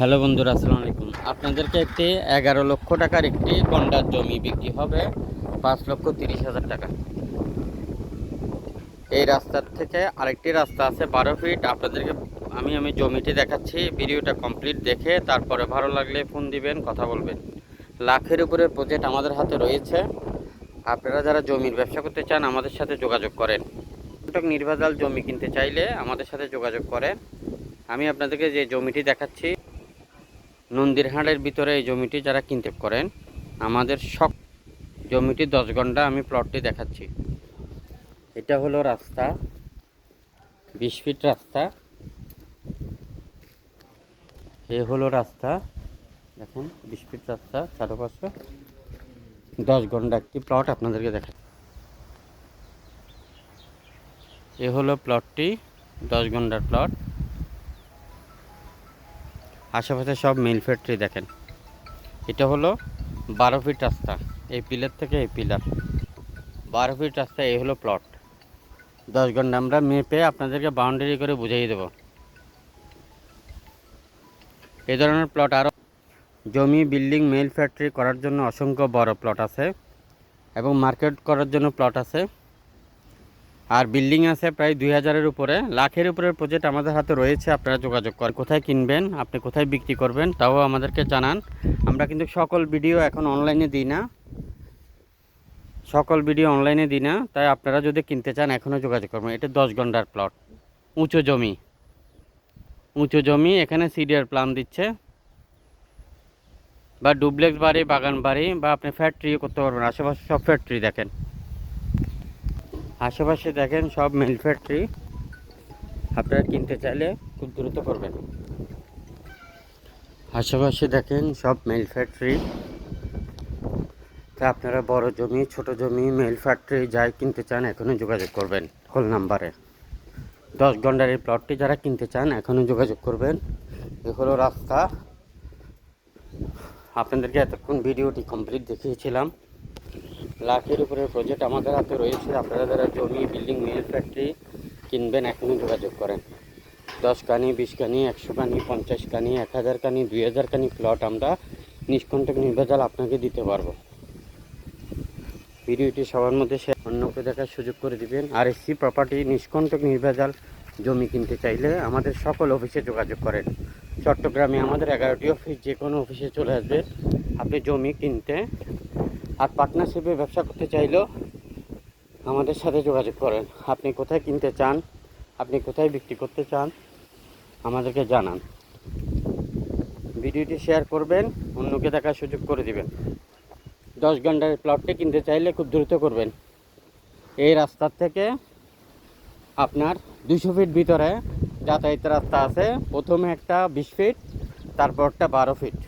Hello বন্ধুরা, আসসালামু আলাইকুম। আপনাদেরকে একটি এগারো লক্ষ টাকার একটি গন্ডার জমি বিক্রি হবে পাঁচ লক্ষ তিরিশ হাজার টাকা। এই রাস্তার থেকে আরেকটি রাস্তা আছে বারো ফিট আপনাদেরকে আমি আমি জমিটি দেখাচ্ছি, ভিডিওটা কমপ্লিট দেখে তারপরে ভালো লাগলে ফোন দিবেন, কথা বলবেন। লাখের উপরে প্রজেক্ট আমাদের হাতে রয়েছে। আপনারা যারা জমির ব্যবসা করতে চান, আমাদের সাথে যোগাযোগ করেন। নির্ভেজাল জমি কিনতে চাইলে আমাদের সাথে যোগাযোগ করেন। আমি আপনাদেরকে যে জমিটি দেখাচ্ছি নন্দিরহাটের ভিতরে এই জমিটি যারা কিনতে করেন, আমাদের সব জমিটি দশ ঘণ্টা আমি প্লটটি দেখাচ্ছি। এটা হলো রাস্তা, বিশ ফিট রাস্তা। এ হলো রাস্তা, দেখুন বিশ ফিট রাস্তা চারপাশে। দশ ঘণ্টা একটি প্লট আপনাদেরকে দেখা এ হলো প্লটটি দশ ঘণ্টার প্লট আশেপাশে সব মিল ফ্যাক্টরি দেখেন। এটা হলো বারো ফিট রাস্তা, এই পিলার থেকে এই পিলার। বারো ফিট রাস্তা, এই হলো প্লট দশ ঘণ্টা আমরা মেপে আপনাদেরকে বাউন্ডারি করে বুঝিয়ে দেব। এ ধরনের প্লট আরও জমি বিল্ডিং মেল ফ্যাক্টরি করার জন্য অসংখ্য বড় প্লট আছে এবং মার্কেট করার জন্য প্লট আছে। আর বিল্ডিং আছে প্রায় দুই হাজারের উপরে। লাখের উপরের প্রজেক্ট আমাদের হাতে রয়েছে, আপনারা যোগাযোগ করেন। কোথায় কিনবেন, আপনি কোথায় বিক্রি করবেন, তাও আমাদেরকে জানান। আমরা কিন্তু সকল ভিডিও এখন অনলাইনে দিই না। সকল ভিডিও অনলাইনে দিই না, তাই আপনারা যদি কিনতে চান এখনও যোগাযোগ করবেন। এটা দশ ঘণ্টার প্লট উঁচু জমি। উঁচু জমি, এখানে সিডিআর প্লান দিচ্ছে। বা ডুপ্লেক্স বাড়ি, বাগান বাড়ি, বা আপনি ফ্যাক্টরিও করতে পারবেন। আশেপাশে সব ফ্যাক্টরি দেখেন। আশেপাশে দেখেন সব মিল ফ্যাক্টরি। আপনারা কিনতে চাইলে খুব দ্রুত করবেন। আশেপাশে দেখেন সব মিল ফ্যাক্টরি। তা আপনারা বড় জমি, ছোট জমি, মিল ফ্যাক্টরি যাই কিনতে চান, এখনই যোগাযোগ করবেন কল নাম্বারে। দশ ঘণ্টার এই প্লটটি যারা কিনতে চান, এখনই যোগাযোগ করবেন। এ হলো রাস্তা। আপনাদেরকে এতক্ষণ ভিডিওটি কমপ্লিট দেখিয়েছিলাম। লাখের উপরে প্রজেক্ট আমাদের হাতে রয়েছে। আপনারা যারা জমি বিল্ডিং মিল ফ্যাক্টরি কিনবেন এখনই যোগাযোগ করেন। দশ কানি, বিশ কানি, একশো কানি, পঞ্চাশ কানি, এক হাজার কানি, দুই হাজার কানি প্লট আমরা নিষ্কণ্টক নির্ভেজাল আপনাকে দিতে পারব। ভিডিওটি সবার মধ্যে সে অন্যকে দেখার সুযোগ করে দিবেন। আর এসি প্রপার্টি নিষ্কণ্টক নির্ভেজাল জমি কিনতে চাইলে আমাদের সকল অফিসে যোগাযোগ করেন। চট্টগ্রামে আমাদের এগারোটি অফিস যে কোনো অফিসে চলে আসবে। আপনি জমি কিনতে আর পার্টনারশিপে ব্যবসা করতে চাইলেও আমাদের সাথে যোগাযোগ করেন। আপনি কোথায় কিনতে চান, আপনি কোথায় বিক্রি করতে চান, আমাদেরকে জানান। ভিডিওটি শেয়ার করবেন, অন্যকে দেখার সুযোগ করে দিবেন। দশ ঘণ্টার প্লটটি কিনতে চাইলে খুব দ্রুত করবেন। এই রাস্তার থেকে আপনার দুশো ফিট ভিতরে যাতায়াতের রাস্তা আছে। প্রথমে একটা বিশ ফিট তারপরটা বারো ফিট